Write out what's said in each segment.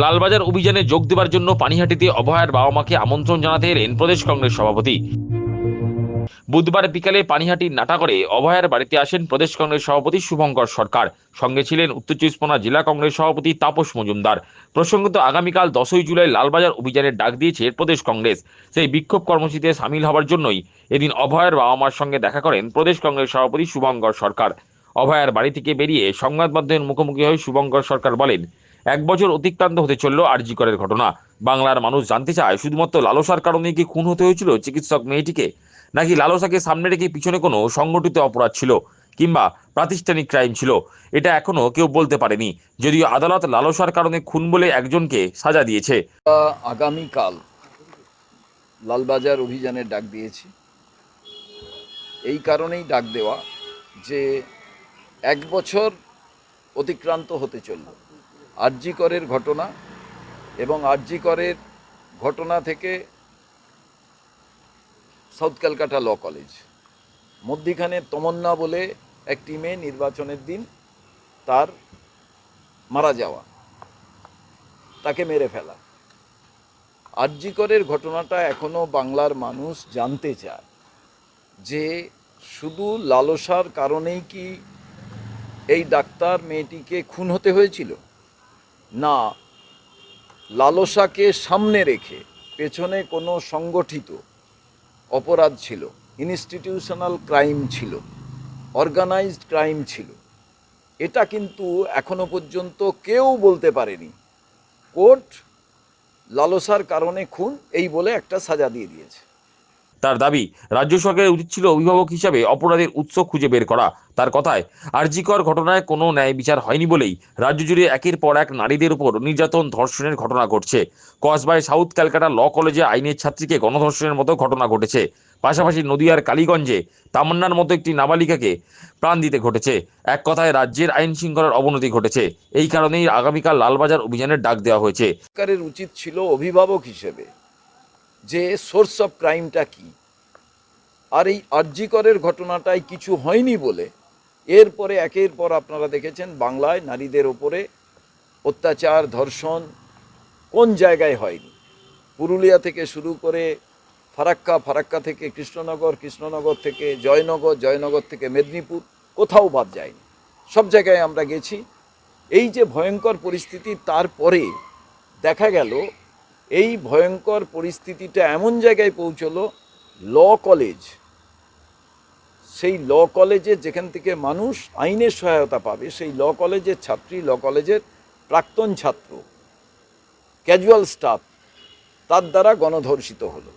লালবাজার অভিযানে যোগ দেওয়ার জন্য পানিহাটিতে অভয়ার বাবা মাকে আমন্ত্রণ জানাতে এলেন প্রদেশ কংগ্রেস সভাপতি। বুধবার বিকালে পানিহাটির নাটাগড়ে অভয়ার বাড়িতে আসেন প্রদেশ কংগ্রেস সভাপতি শুভঙ্কর সরকার। সঙ্গে ছিলেন উত্তর চব্বিশ পরগনা জেলা কংগ্রেস সভাপতি তাপস মজুমদার। প্রসঙ্গত, আগামীকাল দশই জুলাই লালবাজার অভিযানের ডাক দিয়েছে প্রদেশ কংগ্রেস। সেই বিক্ষোভ কর্মসূচিতে সামিল হওয়ার জন্যই এদিন অভয়ার বাবা মার সঙ্গে দেখা করেন প্রদেশ কংগ্রেস সভাপতি শুভঙ্কর সরকার। অভয়ার বাড়ি থেকে বেরিয়ে সংবাদ মাধ্যমের মুখোমুখি হয়ে শুভঙ্কর সরকার বলেন এক বছর অতিক্রান্ত হতে চলল আরজিকরের ঘটনা। বাংলার মানুষ জানতে চায়, শুধুমাত্র লালসার কারণে কি খুন হতে হয়েছিল চিকিৎসক মেয়েটিকে? নাকি লালসাকে সামনে রেখে পিছনে কোনো সংগঠিত অপরাধ ছিল? কিংবা প্রাতিষ্ঠানিক ক্রাইম ছিল? এটা এখনও কেউ বলতে পারেনি। যদিও আদালত লালসার কারণে খুন বলে একজনকে সাজা দিয়েছে। আগামীকাল লালবাজার অভিযানের ডাক দিয়েছি। এই কারণেই ডাক দেওয়া যে এক বছর অতিক্রান্ত হতে চলল। আরজি করের ঘটনা এবং আরজি করের ঘটনা থেকে সাউথ ক্যালকাটা ল কলেজ। মধ্যিখানে তমন্না বলে একটি মেয়ে নির্বাচনের দিন তার মারা যাওয়া। তাকে মেরে ফেলা। আরজিকরের ঘটনাটা এখনও বাংলার মানুষ জানতে চায় যে শুধু লালসার কারণেই কি এই ডাক্তার মেয়েটিকে খুন হতে হয়েছিল? না, লালসাকে সামনে রেখে পেছনে কোনো সংগঠিত অপরাধ ছিল ইনস্টিটিউশনাল ক্রাইম ছিল অর্গানাইজড ক্রাইম ছিল। এটা কিন্তু এখনও পর্যন্ত কেউ বলতে পারেনি। কোর্ট লালসার কারণে খুন এই বলে একটা সাজা দিয়ে দিয়েছে। তার দাবি, রাজ্য সরকারের উচিত ছিল অভিভাবক হিসাবে অপরাধের উৎস খুঁজে বের করা। তার কথায়, আরজিকর ঘটনায় কোনো ন্যায় বিচার হয়নি বলেই রাজ্য জুড়ে একের পর এক নারীদের উপর নির্যাতন ধর্ষণের ঘটনা ঘটছে। কসবায় সাউথ ক্যালকাটা ল কলেজে আইনের ছাত্রীকে গণধর্ষণের মতো ঘটনা ঘটেছে। পাশাপাশি নদিয়ার কালীগঞ্জে তামান্নার মতো একটি নাবালিকাকে প্রাণ দিতে ঘটেছে। এক কথায়, রাজ্যের আইন শৃঙ্খলার অবনতি ঘটেছে। এই কারণেই আগামীকাল লালবাজার অভিযানের ডাক দেওয়া হয়েছে। সরকারের উচিত ছিল অভিভাবক হিসেবে যে সোর্স অফ ক্রাইমটা কি? আর এই আর্যিকরের ঘটনাটায় কিছু হয়নি বলে এরপরে একের পর আপনারা দেখেছেন বাংলায় নারীদের ওপরে অত্যাচার, ধর্ষণ কোন জায়গায় হয়নি? পুরুলিয়া থেকে শুরু করে ফারাক্কা ফারাক্কা থেকে কৃষ্ণনগর কৃষ্ণনগর থেকে জয়নগর জয়নগর থেকে মেদিনীপুর, কোথাও বাদ যায়নি। সব জায়গায় আমরা গেছি। এই যে ভয়ঙ্কর পরিস্থিতি, তারপরে দেখা গেল এই ভয়ঙ্কর পরিস্থিতিটা এমন জায়গায় পৌঁছলো, ল কলেজ। সেই ল কলেজে যেখান থেকে মানুষ আইনের সহায়তা পাবে, সেই ল কলেজের ছাত্রী, ল কলেজের প্রাক্তন ছাত্র ক্যাজুয়াল স্টাফ তার দ্বারা গণধর্ষিত হলো।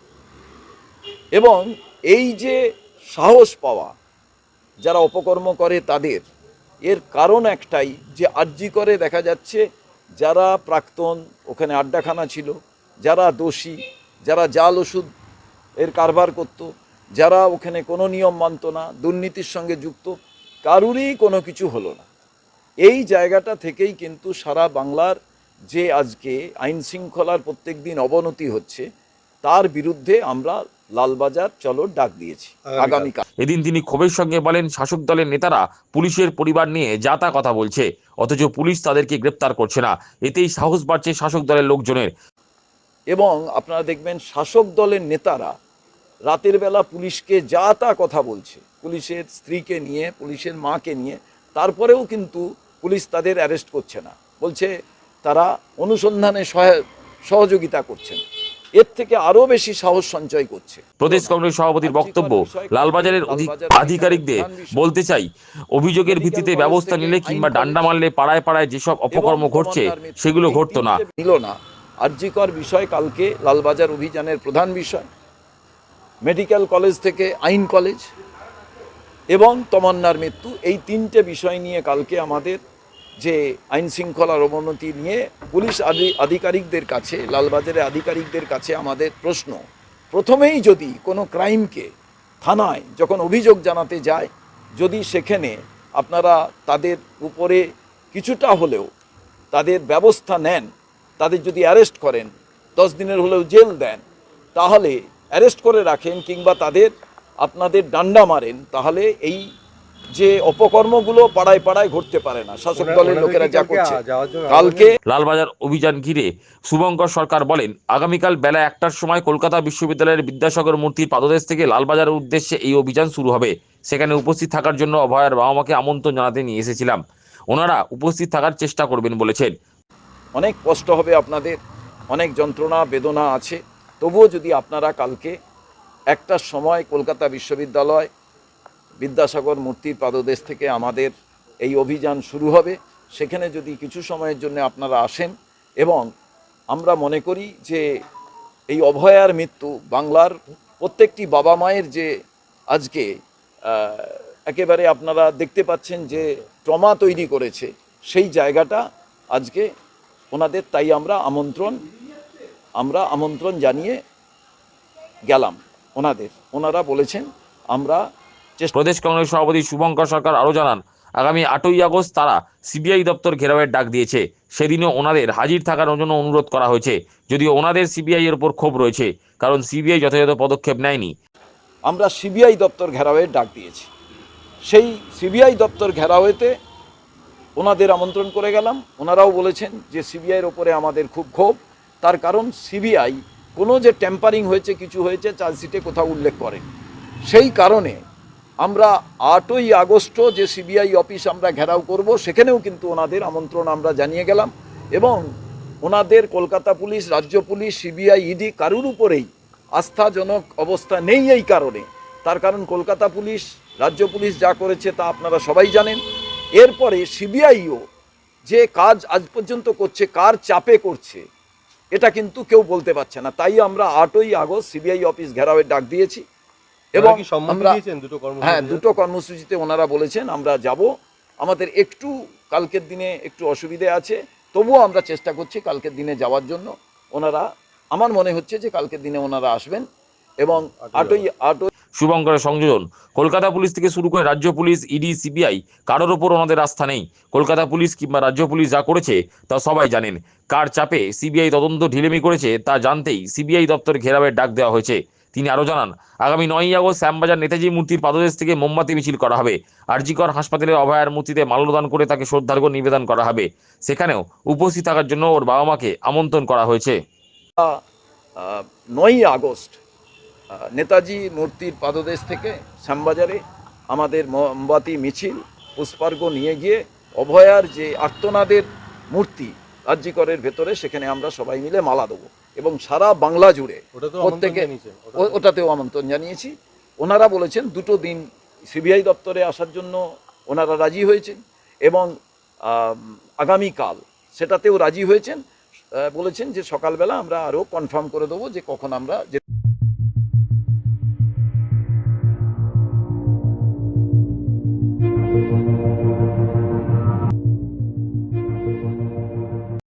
এবং এই যে সাহস পাওয়া, যারা অপকর্ম করে তাদের, এর কারণ একটাই যে আর্জি করে দেখা যাচ্ছে, যারা প্রাক্তন, ওখানে আড্ডাখানা ছিল যারা দোষী যারা জাল ওষুধ এর কারবার করত যারা ওখানে কোনো নিয়ম মানত না দুর্নীতির সঙ্গে যুক্ত কারুরই কোনো কিছু হলো না। এই জায়গাটা থেকেই কিন্তু সারা বাংলার যে আজকে আইন শৃঙ্খলার প্রত্যেক দিন অবনতি হচ্ছে তার বিরুদ্ধে আমরা লালবাজার চলো ডাক দিয়েছি আগামীকাল। এদিন তিনি ক্ষোভের সঙ্গে বলেন শাসক দলের নেতারা পুলিশের পরিবার নিয়ে যা তা কথা বলছে অথচ পুলিশ তাদেরকে গ্রেপ্তার করছে না। এতেই সাহস বাড়ছে শাসক দলের লোকজনের। এবং আপনারা দেখবেন শাসক দলের নেতারা রাতের বেলা পুলিশকে যা তা কথা বলছে পুলিশের স্ত্রীকে নিয়ে পুলিশের মাকে নিয়ে তারপরেও কিন্তু পুলিশ তাদের অ্যারেস্ট করছে না। বলছে তারা অনুসন্ধানে সহযোগিতা করছেন। এর থেকে আরও বেশি সাহস সঞ্চয় করছে। প্রদেশ কংগ্রেস সভাপতির বক্তব্য লালবাজারের আধিকারিকদের বলতে চাই অভিযোগের ভিত্তিতে ব্যবস্থা নিলে কিংবা ডান্ডা মারলে পাড়ায় পাড়ায় যেসব অপকর্ম ঘটছে সেগুলো ঘটতো না। নিল না। আর্যিকর বিষয় কালকে লালবাজার অভিযানের প্রধান বিষয়। মেডিকেল কলেজ থেকে আইন কলেজ এবং তমান্নার মৃত্যু। এই তিনটে বিষয় নিয়ে কালকে আমাদের যে আইন শৃঙ্খলার অবনতি নিয়ে পুলিশ আধি- আধিকারিকদের কাছে, লালবাজারের আধিকারিকদের কাছে আমাদের প্রশ্ন। প্রথমেই যদি কোনো ক্রাইমকে থানায় যখন অভিযোগ জানাতে যায়, যদি সেখানে আপনারা তাদের উপরে কিছুটা হলেও তাদের ব্যবস্থা নেন তাদের যদি অ্যারেস্ট করেন দশ দিনের হলেও জেল দেন তাহলে অ্যারেস্ট করে রাখেন কিংবা তাদের আপনাদের ডান্ডা মারেন তাহলে এই যে অপকর্মগুলো পাড়ায় পাড়ায় ঘটতে পারে না। শাসক দলের লোকেরা যা করছে। কালকে লালবাজার অভিযান ঘিরে শুভঙ্কর সরকার বলেন আগামীকাল বেলা একটার সময় কলকাতা বিশ্ববিদ্যালয়ের বিদ্যাসাগর মূর্তির পাদদেশ থেকে লালবাজারের উদ্দেশ্যে এই অভিযান শুরু হবে। সেখানে উপস্থিত থাকার জন্য অভয়ার বাবা মাকে আমন্ত্রণ জানাতে নিয়ে এসেছিলাম। ওনারা উপস্থিত থাকার চেষ্টা করবেন বলেছেন। অনেক কষ্ট হবে আপনাদের, অনেক যন্ত্রণা, বেদনা আছে। তবুও যদি আপনারা কালকে একটার সময় কলকাতা বিশ্ববিদ্যালয় বিদ্যাসাগর মূর্তির পাদদেশ থেকে আমাদের এই অভিযান শুরু হবে, সেখানে যদি কিছু সময়ের জন্য আপনারা আসেন এবং আমরা মনে করি যে এই অভয়ার মৃত্যু, বাংলার প্রত্যেকটি বাবা মায়ের যে আজকে একেবারে আপনারা দেখতে পাচ্ছেন যে ট্রমা তৈরি করেছে, সেই জায়গাটা আজকে ওনাদের তাই আমরা আমন্ত্রণ আমরা আমন্ত্রণ জানিয়ে গেলাম ওনাদের। ওনারা বলেছেন আমরা প্রদেশ কংগ্রেস সভাপতি শুভঙ্কর সরকার আরও জানান আগামী আটই আগস্ট তারা সিবিআই দপ্তর ঘেরাওয়ের ডাক দিয়েছে। সেদিনও ওনাদের হাজির থাকার জন্য অনুরোধ করা হয়েছে। যদিও ওনাদের সিবিআই এর উপর ক্ষোভ রয়েছে কারণ সিবিআই যথাযথ পদক্ষেপ নেয়নি। আমরা সিবিআই দপ্তর ঘেরাওয়ের ডাক দিয়েছি। সেই সিবিআই দপ্তর ঘেরাওয়েতে ওনাদের আমন্ত্রণ করে গেলাম। ওনারাও বলেছেন যে সিবিআইয়ের ওপরে আমাদের খুব ক্ষোভ। তার কারণ সিবিআই কোনো যে টেম্পারিং হয়েছে, কিছু হয়েছে চার্জশিটে কোথাও উল্লেখ করেন। সেই কারণে আমরা আটই আগস্ট যে সিবিআই অফিস আমরা ঘেরাও করব, সেখানেও কিন্তু ওনাদের আমন্ত্রণ আমরা জানিয়ে গেলাম এবং ওনাদের কলকাতা পুলিশ, রাজ্য পুলিশ, সিবিআই ইডি কারুর উপরেই আস্থাজনক অবস্থা নেই এই কারণে। তার কারণ কলকাতা পুলিশ, রাজ্য পুলিশ যা করেছে তা আপনারা সবাই জানেন। এরপরে সিবিআইও যে কাজ আজ পর্যন্ত করছে কার চাপে করছে এটা কিন্তু কেউ বলতে পারছে না। তাই আমরা আটই আগস্ট সিবিআই অফিস ঘেরাওয়ের ডাক দিয়েছি এবং আমরা হ্যাঁ দুটো কর্মসূচিতে ওনারা বলেছেন আমরা যাব। আমাদের একটু কালকের দিনে একটু অসুবিধে আছে তবুও আমরা চেষ্টা করছি কালকের দিনে যাওয়ার জন্য। ওনারা আমার মনে হচ্ছে যে কালকের দিনে ওনারা আসবেন এবং আটই আটই শুভঙ্করের সংযোজন। কলকাতা পুলিশ থেকে শুরু করে রাজ্য পুলিশ, ইডি, সিবিআই, কারোর ওপর ওনাদের আস্থা নেই। কলকাতা পুলিশ কিংবা রাজ্য পুলিশ যা করেছে তা সবাই জানেন। কার চাপে সিবিআই তদন্ত ঢিলেমি করেছে তা জানতেই সিবিআই দপ্তর ঘেরাবের ডাক দেওয়া হয়েছে। তিনি আরও জানান, আগামী নয়ই আগস্ট শ্যামবাজার নেতাজি মূর্তির পাদদেশ থেকে মোমবাতি মিছিল করা হবে। আরজিকর হাসপাতালে অভয়ার মূর্তিতে মাল্যদান করে তাকে শ্রদ্ধার্ঘ্য নিবেদন করা হবে। সেখানেও উপস্থিত থাকার জন্য ওর বাবা মাকে আমন্ত্রণ করা হয়েছে। নয়ই আগস্ট নেতাজি মূর্তির পাদদেশ থেকে শ্যামবাজারে আমাদের মোমবাতি মিছিল পুষ্পার্ঘ নিয়ে গিয়ে অভয়ার যে আর্তনাদের মূর্তি রাজ্যিকরের ভেতরে সেখানে আমরা সবাই মিলে মালা দেবো এবং সারা বাংলা জুড়ে প্রত্যেকে ওটাতেও আমন্ত্রণ জানিয়েছি। ওনারা বলেছেন দুটো দিন সিবিআই দপ্তরে আসার জন্য ওনারা রাজি হয়েছেন এবং আগামীকাল সেটাতেও রাজি হয়েছেন। বলেছেন যে সকালবেলা আমরা আরও কনফার্ম করে দেবো যে কখন আমরা